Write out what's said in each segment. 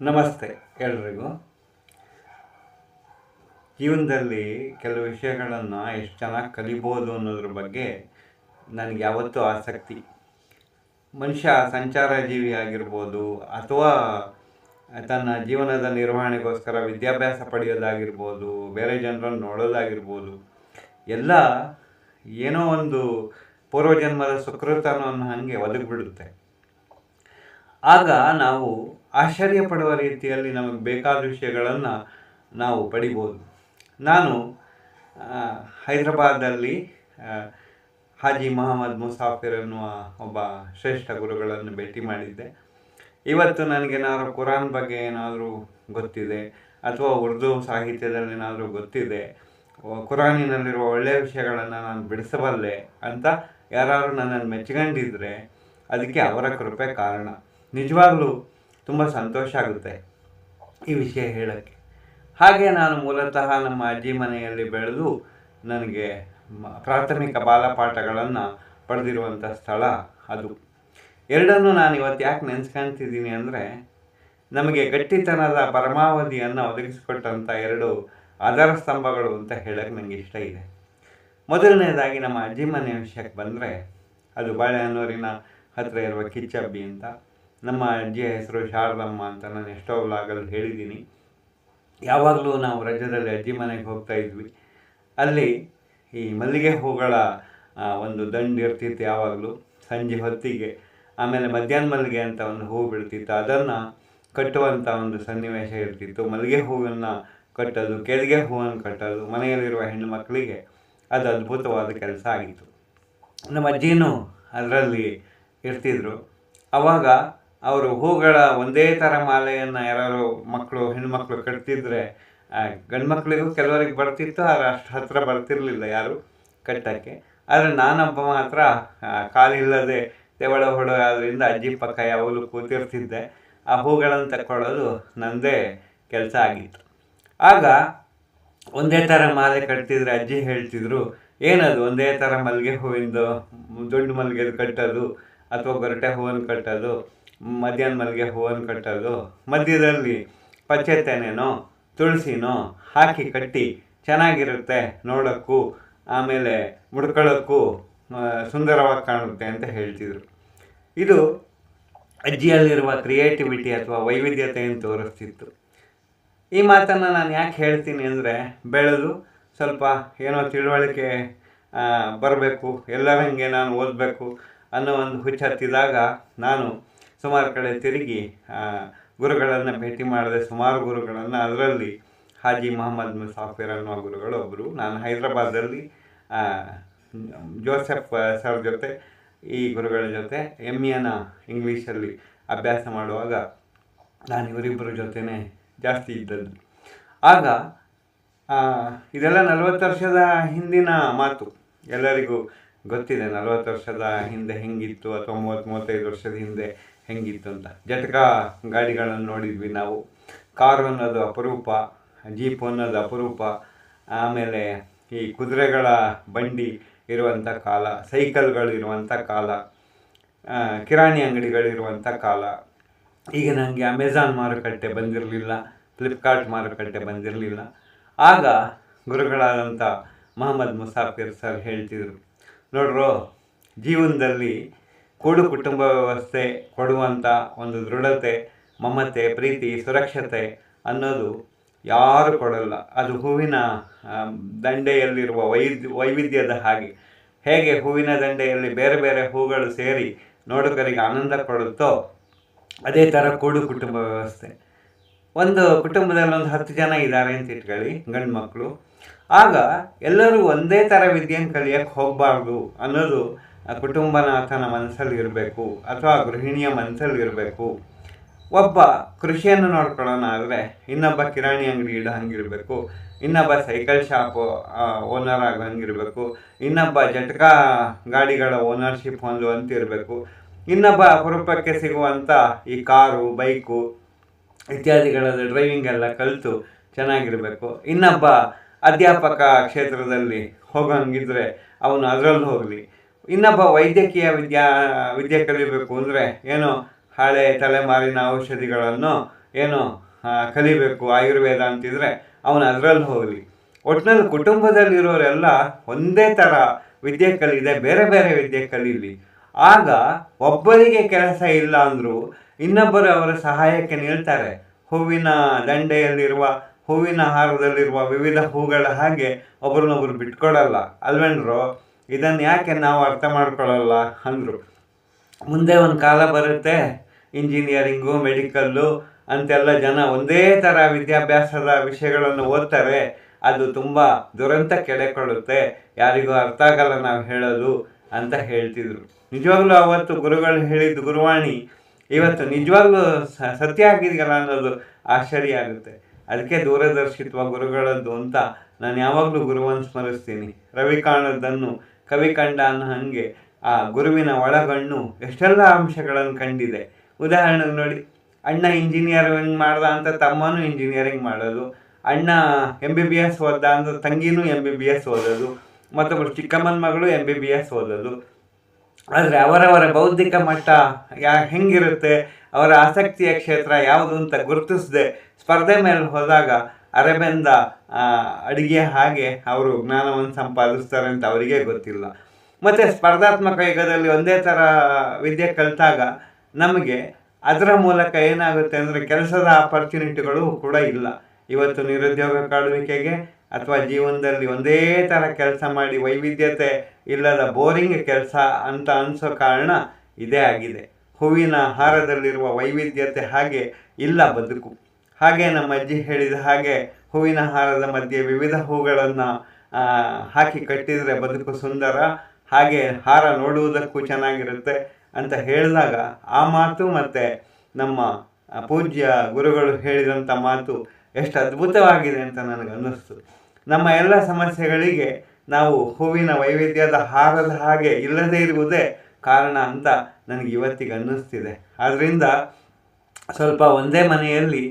ನಮಸ್ತೆ ಎಲ್ರಿಗೂ. ಜೀವನದಲ್ಲಿ ಕೆಲವು ವಿಷಯಗಳನ್ನು ಎಷ್ಟು ಚೆನ್ನಾಗಿ ಕಲಿಬೋದು ಅನ್ನೋದ್ರ ಬಗ್ಗೆ ನನಗೆ ಯಾವತ್ತೂ ಆಸಕ್ತಿ. ಮನುಷ್ಯ ಸಂಚಾರ ಜೀವಿ ಆಗಿರ್ಬೋದು ಅಥವಾ ತನ್ನ ಜೀವನದ ನಿರ್ವಹಣೆಗೋಸ್ಕರ ವಿದ್ಯಾಭ್ಯಾಸ ಪಡೆಯೋದಾಗಿರ್ಬೋದು, ಬೇರೆ ಜನರನ್ನು ನೋಡೋದಾಗಿರ್ಬೋದು, ಎಲ್ಲ ಏನೋ ಒಂದು ಪೂರ್ವಜನ್ಮದ ಸುಕೃತನವನ್ನು ಹಾಗೆ ಒದಗಿಬಿಡುತ್ತೆ. ಆಗ ನಾವು ಆಶ್ಚರ್ಯ ಪಡುವ ರೀತಿಯಲ್ಲಿ ನಮಗೆ ಬೇಕಾದ ವಿಷಯಗಳನ್ನು ನಾವು ಪಡಿಬೋದು. ನಾನು ಹೈದರಾಬಾದಲ್ಲಿ ಹಾಜಿ ಮೊಹಮ್ಮದ್ ಮುಸಾಫಿರ್ ಎನ್ನುವ ಒಬ್ಬ ಶ್ರೇಷ್ಠ ಗುರುಗಳನ್ನು ಭೇಟಿ ಮಾಡಿದ್ದೆ. ಇವತ್ತು ನನಗೇನಾದರೂ ಕುರಾನ್ ಬಗ್ಗೆ ಏನಾದರೂ ಗೊತ್ತಿದೆ, ಅಥವಾ ಉರ್ದು ಸಾಹಿತ್ಯದಲ್ಲಿ ಏನಾದರೂ ಗೊತ್ತಿದೆ ಕುರಾನಿನಲ್ಲಿರುವ ಒಳ್ಳೆಯ ವಿಷಯಗಳನ್ನು ನಾನು ಬಿಡಿಸಬಲ್ಲೆ ಅಂತ ಯಾರಾದರೂ ನನ್ನನ್ನು ಮೆಚ್ಕೊಂಡಿದ್ರೆ ಅದಕ್ಕೆ ಅವರ ಕೃಪೆ ಕಾರಣ. ನಿಜವಾಗ್ಲೂ ತುಂಬ ಸಂತೋಷ ಆಗುತ್ತೆ ಈ ವಿಷಯ ಹೇಳೋಕ್ಕೆ. ಹಾಗೆ ನಾನು ಮೂಲತಃ ನಮ್ಮ ಅಜ್ಜಿ ಮನೆಯಲ್ಲಿ ಬೆಳೆದು ನನಗೆ ಪ್ರಾಥಮಿಕ ಬಾಲಪಾಠಗಳನ್ನು ಪಡೆದಿರುವಂಥ ಸ್ಥಳ ಅದು. ಎರಡನ್ನೂ ನಾನು ಇವತ್ತು ಯಾಕೆ ನೆನೆಸ್ಕೊಂತಿದ್ದೀನಿ ಅಂದರೆ, ನಮಗೆ ಗಟ್ಟಿತನದ ಪರಮಾವಧಿಯನ್ನು ಒದಗಿಸಿಕೊಟ್ಟಂಥ ಎರಡು ಆಧಾರ ಸ್ತಂಭಗಳು ಅಂತ ಹೇಳಕ್ಕೆ ನನಗೆ ಇಷ್ಟ ಇದೆ. ಮೊದಲನೇದಾಗಿ ನಮ್ಮ ಅಜ್ಜಿ ಮನೆಯ ವಿಷಯಕ್ಕೆ ಬಂದರೆ, ಅದು ಬಾಳೆಹನ್ನೂರಿನ ಹತ್ತಿರ ಇರುವ ಕಿಚ್ಚಬ್ಬಿ ಅಂತ. ನಮ್ಮ ಅಜ್ಜಿಯ ಹೆಸರು ಶಾರದಮ್ಮ ಅಂತ ನಾನು ಎಷ್ಟೋ ವ್ಲಾಗಲ್ಲಿ ಹೇಳಿದ್ದೀನಿ. ಯಾವಾಗಲೂ ನಾವು ರಜದಲ್ಲಿ ಅಜ್ಜಿ ಮನೆಗೆ ಹೋಗ್ತಾ ಇದ್ವಿ. ಅಲ್ಲಿ ಈ ಮಲ್ಲಿಗೆ ಹೂಗಳ ಒಂದು ದಂಡು ಇರ್ತಿತ್ತು ಯಾವಾಗಲೂ. ಸಂಜೆ ಹೊತ್ತಿಗೆ. ಆಮೇಲೆ ಮಧ್ಯಾಹ್ನ ಮಲ್ಲಿಗೆ ಅಂತ ಒಂದು ಹೂವು ಬಿಡ್ತಿತ್ತು ಅದನ್ನು ಕಟ್ಟುವಂಥ ಒಂದು ಸನ್ನಿವೇಶ ಇರ್ತಿತ್ತು. ಮಲ್ಲಿಗೆ ಹೂವನ್ನು ಕಟ್ಟೋದು ಕೆಳಗೆ ಹೂವನ್ನು ಕಟ್ಟೋದು, ಮನೆಯಲ್ಲಿರುವ ಹೆಣ್ಣು ಮಕ್ಕಳಿಗೆ ಅದು ಅದ್ಭುತವಾದ ಕೆಲಸ ಆಗಿತ್ತು. ನಮ್ಮ ಅಜ್ಜಿನೂ ಅದರಲ್ಲಿ ಇರ್ತಿದ್ರು. ಅವಾಗ ಅವರು ಹೂಗಳ ಒಂದೇ ಥರ ಮಾಲೆಯನ್ನು ಯಾರು ಮಕ್ಕಳು ಹೆಣ್ಮಕ್ಳು ಕಟ್ತಿದ್ರೆ ಗಂಡು ಮಕ್ಕಳಿಗೂ ಕೆಲವರಿಗೆ ಬರ್ತಿತ್ತು, ಆದರೆ ಅಷ್ಟು ಹತ್ರ ಬರ್ತಿರಲಿಲ್ಲ ಯಾರು ಕಟ್ಟೋಕ್ಕೆ. ಆದರೆ ನಾನೊಬ್ಬ ಮಾತ್ರ ಕಾಲಿಲ್ಲದೆ ತೆವಳ ಹೊಡೋ ಆದ್ದರಿಂದ ಅಜ್ಜಿ, ಪಕ್ಕ ಯಾವಾಗಲೂ ಕೂತಿರ್ತಿದ್ದೆ. ಆ ಹೂಗಳನ್ನು ತಕ್ಕೊಳ್ಳೋದು ನನ್ನದೇ ಕೆಲಸ ಆಗಿತ್ತು. ಆಗ ಒಂದೇ ಥರ ಮಾಲೆ ಕಟ್ತಿದ್ರೆ ಅಜ್ಜಿ ಹೇಳ್ತಿದ್ರು, ಏನದು ಒಂದೇ ಥರ ಮಲ್ಲಿಗೆ ಹೂವಿಂದು, ದೊಡ್ಡ ಮಲ್ಲಿಗೆ ಕಟ್ಟೋದು ಅಥವಾ ಗೊರಟೆ ಹೂವನ್ನು ಕಟ್ಟೋದು? ಮಧ್ಯಾಹ್ನ ಮಲ್ಲಿಗೆ ಹೂವನ್ನು ಕಟ್ಟೋದು, ಮಧ್ಯದಲ್ಲಿ ಪಚ್ಚೆತೆನೇನೋ ತುಳಸಿನೋ ಹಾಕಿ ಕಟ್ಟಿ ಚೆನ್ನಾಗಿರುತ್ತೆ ನೋಡೋಕ್ಕೂ, ಆಮೇಲೆ ಮುಡ್ಕೊಳ್ಳೋಕ್ಕೂ ಸುಂದರವಾಗಿ ಕಾಣುತ್ತೆ ಅಂತ ಹೇಳ್ತಿದ್ರು. ಇದು ಅಜ್ಜಿಯಲ್ಲಿರುವ ಕ್ರಿಯೇಟಿವಿಟಿ ಅಥವಾ ವೈವಿಧ್ಯತೆಯನ್ನು ತೋರಿಸ್ತಿತ್ತು. ಈ ಮಾತನ್ನು ನಾನು ಯಾಕೆ ಹೇಳ್ತೀನಿ ಅಂದರೆ, ಬೆಳೆದು ಸ್ವಲ್ಪ ಏನೋ ತಿಳುವಳಿಕೆ ಬರಬೇಕು ಎಲ್ಲರಂಗೆ ನಾನು ಓದಬೇಕು ಅನ್ನೋ ಒಂದು ಹುಚ್ಚು ಹತ್ತಿದಾಗ ನಾನು ಸುಮಾರು ಕಡೆ ತಿರುಗಿ ಗುರುಗಳನ್ನು ಭೇಟಿ ಮಾಡಿದೆ ಸುಮಾರು ಗುರುಗಳನ್ನು ಅದರಲ್ಲಿ ಹಾಜಿ ಮೊಹಮ್ಮದ್ ಮುಸಾಫಿರ್ ಅನ್ನುವ ಗುರುಗಳು ಒಬ್ಬರು ನಾನು ಹೈದರಾಬಾದಲ್ಲಿ ಜೋಸೆಫ್ ಸರ್ ಜೊತೆ, ಈ ಗುರುಗಳ ಜೊತೆ ಎಂ ಎನ ಇಂಗ್ಲೀಷಲ್ಲಿ ಅಭ್ಯಾಸ ಮಾಡುವಾಗ ನಾನು ಇವರಿಬ್ಬರ ಜೊತೆನೇ ಜಾಸ್ತಿ ಇದ್ದದ್ದು. ಆಗ ಇದೆಲ್ಲ ನಲವತ್ತು ವರ್ಷದ ಹಿಂದಿನ ಮಾತು. ಎಲ್ಲರಿಗೂ ಗೊತ್ತಿದೆ ನಲವತ್ತು ವರ್ಷದ ಹಿಂದೆ ಹೆಂಗಿತ್ತು ಅಥವಾ ಮೂವತ್ತು ಮೂವತ್ತೈದು ವರ್ಷದ ಹಿಂದೆ ಹೆಂಗಿತ್ತು ಅಂತ. ಜಟಕ ಗಾಡಿಗಳನ್ನು ನೋಡಿದ್ವಿ ನಾವು. ಕಾರು ಅನ್ನೋದು ಅಪರೂಪ ಜೀಪ್ ಅನ್ನೋದು ಅಪರೂಪ, ಆಮೇಲೆ ಈ ಕುದುರೆಗಳ ಬಂಡಿ ಇರುವಂಥ ಕಾಲ, ಸೈಕಲ್ಗಳು ಇರುವಂಥ ಕಾಲ ಕಿರಾಣಿ ಅಂಗಡಿಗಳಿರುವಂಥ ಕಾಲ. ಈಗ ನನಗೆ ಅಮೆಝಾನ್ ಮಾರುಕಟ್ಟೆ ಬಂದಿರಲಿಲ್ಲ ಫ್ಲಿಪ್ಕಾರ್ಟ್ ಮಾರುಕಟ್ಟೆ ಬಂದಿರಲಿಲ್ಲ. ಆಗ ಗುರುಗಳಾದಂಥ ಮೊಹಮ್ಮದ್ ಮುಸಾಫಿರ್ ಸರ್ ಹೇಳ್ತಿದ್ರು, ನೋಡ್ರೋ, ಜೀವನದಲ್ಲಿ ಕೂಡು ಕುಟುಂಬ ವ್ಯವಸ್ಥೆ ಕೊಡುವಂಥ ಒಂದು ದೃಢತೆ, ಮಮತೆ, ಪ್ರೀತಿ, ಸುರಕ್ಷತೆ ಅನ್ನೋದು ಯಾರು ಕೊಡಲ್ಲ. ಅದು ಹೂವಿನ ದಂಡೆಯಲ್ಲಿರುವ ವೈವಿಧ್ಯದ ಹಾಗೆ. ಹೇಗೆ ಹೂವಿನ ದಂಡೆಯಲ್ಲಿ ಬೇರೆ ಬೇರೆ ಹೂಗಳು ಸೇರಿ ನೋಡುಗರಿಗೆ ಆನಂದ ಕೊಡುತ್ತೋ ಅದೇ ಥರ ಕೂಡು ಕುಟುಂಬ ವ್ಯವಸ್ಥೆ. ಒಂದು ಕುಟುಂಬದಲ್ಲಿ ಒಂದು ಹತ್ತು ಜನ ಇದ್ದಾರೆ ಅಂತ ಇಟ್ಕೊಳ್ಳಿ ಗಂಡು ಮಕ್ಕಳು ಆಗ ಎಲ್ಲರೂ ಒಂದೇ ಥರ ವಿದ್ಯೆಯನ್ನು ಕಲಿಯೋಕ್ಕೆ ಹೋಗಬಾರ್ದು ಅನ್ನೋದು ಕುಟುಂಬನಾಥನ ಮನಸ್ಸಲ್ಲಿ ಇರಬೇಕು ಅಥವಾ ಗೃಹಿಣಿಯ ಮನಸ್ಸಲ್ಲಿ ಇರಬೇಕು. ಒಬ್ಬ ಕೃಷಿಯನ್ನು ನೋಡ್ಕೊಳ್ಳೋಣ ಆದರೆ ಇನ್ನೊಬ್ಬ ಕಿರಾಣಿ ಅಂಗಡಿ ಇಡೋ ಹಂಗಿರಬೇಕು, ಇನ್ನೊಬ್ಬ ಸೈಕಲ್ ಶಾಪ್ ಓನರ್ ಆಗೋ ಹಂಗಿರಬೇಕು, ಇನ್ನೊಬ್ಬ ಜಟಕ ಗಾಡಿಗಳ ಓನರ್ಶಿಪ್ ಹೊಂದುವಂತ ಇರಬೇಕು. ಇನ್ನೊಬ್ಬ ಅಪರೂಪಕ್ಕೆ ಸಿಗುವಂಥ ಈ ಕಾರು, ಬೈಕು ಇತ್ಯಾದಿಗಳ ಡ್ರೈವಿಂಗ್ ಎಲ್ಲ ಕಲಿತು ಚೆನ್ನಾಗಿರಬೇಕು. ಇನ್ನೊಬ್ಬ ಅಧ್ಯಾಪಕ ಕ್ಷೇತ್ರದಲ್ಲಿ ಹೋಗೋಂಗಿದ್ರೆ ಅವನು ಅದರಲ್ಲಿ ಹೋಗಲಿ. ಇನ್ನೊಬ್ಬ ವೈದ್ಯಕೀಯ ವಿದ್ಯಾ, ವಿದ್ಯೆ ಕಲಿಬೇಕು ಅಂದರೆ ಏನು ಹಳೆ ತಲೆಮಾರಿನ ಔಷಧಿಗಳನ್ನು ಏನು ಕಲಿಬೇಕು, ಆಯುರ್ವೇದ ಅಂತಿದ್ರೆ ಅವನು ಅದರಲ್ಲಿ ಹೋಗಲಿ. ಒಟ್ಟಿನಲ್ಲಿ ಕುಟುಂಬದಲ್ಲಿರೋರೆಲ್ಲ ಒಂದೇ ಥರ ವಿದ್ಯೆ ಕಲಿದೆ, ಬೇರೆ ಬೇರೆ ವಿದ್ಯೆ ಕಲೀಲಿ. ಆಗ ಒಬ್ಬರಿಗೆ ಕೆಲಸ ಇಲ್ಲ ಅಂದರೂ ಇನ್ನೊಬ್ಬರು ಅವರ ಸಹಾಯಕ್ಕೆ ನಿಲ್ತಾರೆ. ಹೂವಿನ ದಂಡೆಯಲ್ಲಿರುವ, ಹೂವಿನ ಹಾರದಲ್ಲಿರುವ ವಿವಿಧ ಹೂಗಳ ಹಾಗೆ ಒಬ್ರನ್ನೊಬ್ರು ಬಿಟ್ಕೊಡಲ್ಲ. ಅಲ್ವೇನ್ರು ಇದನ್ನು ಯಾಕೆ ನಾವು ಅರ್ಥ ಮಾಡ್ಕೊಳ್ಳಲ್ಲ? ಅಂದರು. ಮುಂದೆ ಒಂದು ಕಾಲ ಬರುತ್ತೆ, ಇಂಜಿನಿಯರಿಂಗು, ಮೆಡಿಕಲ್ಲು, ಅಂತೆಲ್ಲ ಜನ ಒಂದೇ ಥರ ವಿದ್ಯಾಭ್ಯಾಸದ ವಿಷಯಗಳನ್ನು ಓದ್ತಾರೆ. ಅದು ತುಂಬ ದುರಂತ ಕೆಡೆಕೊಳ್ಳುತ್ತೆ ಯಾರಿಗೂ ಅರ್ಥ ಆಗಲ್ಲ ನಾವು ಹೇಳೋದು ಅಂತ ಹೇಳ್ತಿದ್ರು. ನಿಜವಾಗ್ಲೂ ಅವತ್ತು ಗುರುಗಳು ಹೇಳಿದ ಗುರುವಾಣಿ ಇವತ್ತು ನಿಜವಾಗ್ಲೂ ಸತ್ಯ ಆಗಿದೆಯಲ್ಲ ಅನ್ನೋದು ಆಶ್ಚರ್ಯ ಆಗುತ್ತೆ. ಅದಕ್ಕೆ ದೂರದರ್ಶಿತ್ವ ಗುರುಗಳದ್ದು ಅಂತ ನಾನು ಯಾವಾಗಲೂ ಗುರುವನ್ನು ಸ್ಮರಿಸ್ತೀನಿ. ರವಿ ಕಾಣದನ್ನು ಕವಿ ಕಂಡ ಅನ್ನೋ ಹಾಗೆ ಆ ಗುರುವಿನ ಒಳಗಣ್ಣು ಎಷ್ಟೆಲ್ಲ ಅಂಶಗಳನ್ನು ಕಂಡಿದೆ. ಉದಾಹರಣೆಗೆ ನೋಡಿ, ಅಣ್ಣ ಇಂಜಿನಿಯರಿಂಗ್ ಮಾಡ್ದ ಅಂತ ತಮ್ಮನೂ ಇಂಜಿನಿಯರಿಂಗ್ ಮಾಡೋದು? ಅಣ್ಣ ಎಂ ಬಿ ಬಿ ಎಸ್ ಓದ್ದ ಅಂತ ತಂಗಿನೂ ಎಂ ಬಿ ಬಿ ಎಸ್ ಓದೋದು. ಮತ್ತೊಬ್ಬರು ಚಿಕ್ಕಮ್ಮನ ಮಗಳು ಎಂ ಬಿ ಬಿ ಎಸ್ ಓದೋದು. ಆದರೆ ಅವರವರ ಬೌದ್ಧಿಕ ಮಟ್ಟ ಯಾ ಹೆಂಗಿರುತ್ತೆ? ಅವರ ಆಸಕ್ತಿಯ ಕ್ಷೇತ್ರ ಯಾವುದು ಅಂತ ಗುರುತಿಸದೆ ಸ್ಪರ್ಧೆ ಮೇಲೆ ಹೋದಾಗ ಅರೆಬೆಂದ ಅಡುಗೆ ಹಾಗೆ ಅವರು ಜ್ಞಾನವನ್ನು ಸಂಪಾದಿಸ್ತಾರೆ ಅಂತ ಅವರಿಗೆ ಗೊತ್ತಿಲ್ಲ. ಮತ್ತು ಸ್ಪರ್ಧಾತ್ಮಕ ಯುಗದಲ್ಲಿ ಒಂದೇ ಥರ ವಿದ್ಯೆ ಕಲಿತಾಗ ನಮಗೆ ಅದರ ಮೂಲಕ ಏನಾಗುತ್ತೆ ಅಂದರೆ ಕೆಲಸದ ಆಪರ್ಚುನಿಟಿಗಳು ಕೂಡ ಇಲ್ಲ. ಇವತ್ತು ನಿರುದ್ಯೋಗ ಕಾಡುವಿಕೆಗೆ ಅಥವಾ ಜೀವನದಲ್ಲಿ ಒಂದೇ ಥರ ಕೆಲಸ ಮಾಡಿ ವೈವಿಧ್ಯತೆ ಇಲ್ಲದ ಬೋರಿಂಗ್ ಕೆಲಸ ಅಂತ ಅನಿಸೋ ಕಾರಣ ಇದೇ ಆಗಿದೆ. ಹೂವಿನ ಹಾರದಲ್ಲಿರುವ ವೈವಿಧ್ಯತೆ ಹಾಗೆ ಇಲ್ಲ ಬದುಕು. ಹಾಗೆ ನಮ್ಮ ಅಜ್ಜಿ ಹೇಳಿದ ಹಾಗೆ ಹೂವಿನ ಹಾರದ ಮಧ್ಯೆ ವಿವಿಧ ಹೂಗಳನ್ನು ಹಾಕಿ ಕಟ್ಟಿದರೆ ಬದುಕು ಸುಂದರ, ಹಾಗೆ ಹಾರ ನೋಡುವುದಕ್ಕೂ ಚೆನ್ನಾಗಿರುತ್ತೆ ಅಂತ ಹೇಳಿದಾಗ ಆ ಮಾತು ಮತ್ತು ನಮ್ಮ ಪೂಜ್ಯ ಗುರುಗಳು ಹೇಳಿದಂಥ ಮಾತು ಎಷ್ಟು ಅದ್ಭುತವಾಗಿದೆ ಅಂತ ನನಗೆ ಅನ್ನಿಸ್ತು. ನಮ್ಮ ಎಲ್ಲ ಸಮಸ್ಯೆಗಳಿಗೆ ನಾವು ಹೂವಿನ ವೈವಿಧ್ಯದ ಹಾರದ ಹಾಗೆ ಇಲ್ಲದೇ ಇರುವುದೇ ಕಾರಣ ಅಂತ ನನಗೆ ಇವತ್ತಿಗೆ ಅನ್ನಿಸ್ತಿದೆ. ಆದ್ದರಿಂದ ಸ್ವಲ್ಪ ಒಂದೇ ಮನೆಯಲ್ಲಿ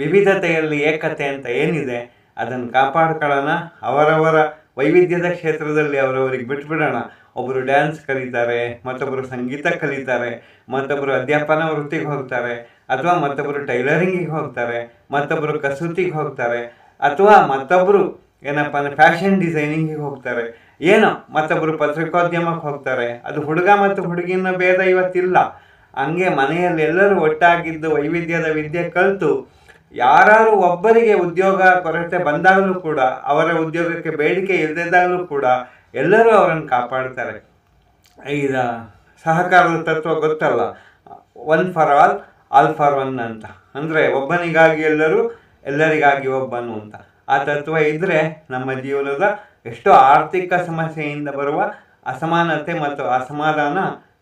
ವಿವಿಧತೆಯಲ್ಲಿ ಏಕತೆ ಅಂತ ಏನಿದೆ, ಅದನ್ನು ಕಾಪಾಡ್ಕೊಳ್ಳೋಣ. ಅವರವರ ವೈವಿಧ್ಯದ ಕ್ಷೇತ್ರದಲ್ಲಿ ಅವರವರಿಗೆ ಬಿಟ್ಬಿಡೋಣ. ಒಬ್ಬರು ಡ್ಯಾನ್ಸ್ ಕಲಿತಾರೆ ಮತ್ತೊಬ್ಬರು ಸಂಗೀತ ಕಲಿತಾರೆ ಮತ್ತೊಬ್ಬರು ಅಧ್ಯಾಪನ ವೃತ್ತಿಗೆ ಹೋಗ್ತಾರೆ, ಅಥವಾ ಮತ್ತೊಬ್ಬರು ಟೈಲರಿಂಗಿಗೆ ಹೋಗ್ತಾರೆ ಮತ್ತೊಬ್ಬರು ಕಸೂತಿಗೆ ಹೋಗ್ತಾರೆ, ಅಥವಾ ಮತ್ತೊಬ್ಬರು ಏನಪ್ಪ ಅಂದರೆ ಫ್ಯಾಷನ್ ಡಿಸೈನಿಂಗಿಗೆ ಹೋಗ್ತಾರೆ. ಏನೋ ಮತ್ತೊಬ್ಬರು ಪತ್ರಿಕೋದ್ಯಮಕ್ಕೆ ಹೋಗ್ತಾರೆ. ಅದು ಹುಡುಗ ಮತ್ತು ಹುಡುಗಿನ ಭೇದ ಇವತ್ತಿಲ್ಲ. ಹಂಗೆ ಮನೆಯಲ್ಲಿ ಎಲ್ಲರೂ ಒಟ್ಟಾಗಿದ್ದು ವೈವಿಧ್ಯದ ವಿದ್ಯೆ ಕಲಿತು ಯಾರು ಒಬ್ಬರಿಗೆ ಉದ್ಯೋಗ ಕೊರತೆ ಬಂದಾಗಲೂ ಕೂಡ, ಅವರ ಉದ್ಯೋಗಕ್ಕೆ ಬೇಡಿಕೆ ಇಲ್ಲದಿದ್ದಾಗಲೂ ಕೂಡ ಎಲ್ಲರೂ ಅವರನ್ನು ಕಾಪಾಡ್ತಾರೆ. ಈಗ ಸಹಕಾರದ ತತ್ವ ಗೊತ್ತಲ್ಲ. One for all all for one ಅಂತ. ಅಂದರೆ ಒಬ್ಬನಿಗಾಗಿ ಎಲ್ಲರೂ, ಎಲ್ಲರಿಗಾಗಿ ಒಬ್ಬನು ಅಂತ. ಆ ತತ್ವ ಇದ್ದರೆ ನಮ್ಮ ಜೀವನದ ಎಷ್ಟೋ ಆರ್ಥಿಕ ಸಮಸ್ಯೆಯಿಂದ ಬರುವ ಅಸಮಾನತೆ ಮತ್ತು ಅಸಮಾಧಾನ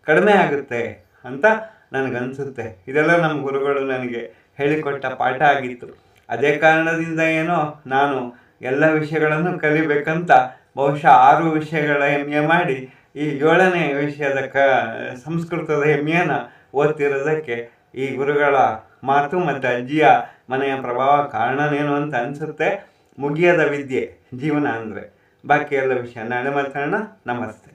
ಕಡಿಮೆ ಆಗುತ್ತೆ. ಅಂತ ನನಗನ್ಸುತ್ತೆ. ಇದೆಲ್ಲ ನಮ್ಮ ಗುರುಗಳು ನನಗೆ ಹೇಳಿಕೊಟ್ಟ ಪಾಠ ಆಗಿತ್ತು. ಅದೇ ಕಾರಣದಿಂದ ಏನೋ ನಾನು ಎಲ್ಲ ವಿಷಯಗಳನ್ನು ಕಲಿಬೇಕಂತ ಬಹುಶಃ ಆರು ವಿಷಯಗಳ ಹೆಮ್ಮೆ ಮಾಡಿ ಈ ಏಳನೇ ವಿಷಯದ ಕ ಸಂಸ್ಕೃತದ ಹೆಮ್ಮೆಯನ್ನು ಓದ್ತಿರೋದಕ್ಕೆ ಈ ಗುರುಗಳ ಮಾತು ಮತ್ತು ಅಜ್ಜಿಯ ಮನೆಯ ಪ್ರಭಾವ ಕಾರಣನೇನು ಅಂತ ಅನಿಸುತ್ತೆ. ಮುಗಿಯದ ವಿದ್ಯೆ ಜೀವನ ಅಂದರೆ. ಬಾಕಿ ಎಲ್ಲ ವಿಷಯ. ನಾಳೆ ಮಾತಾಡೋಣ ನಮಸ್ತೆ.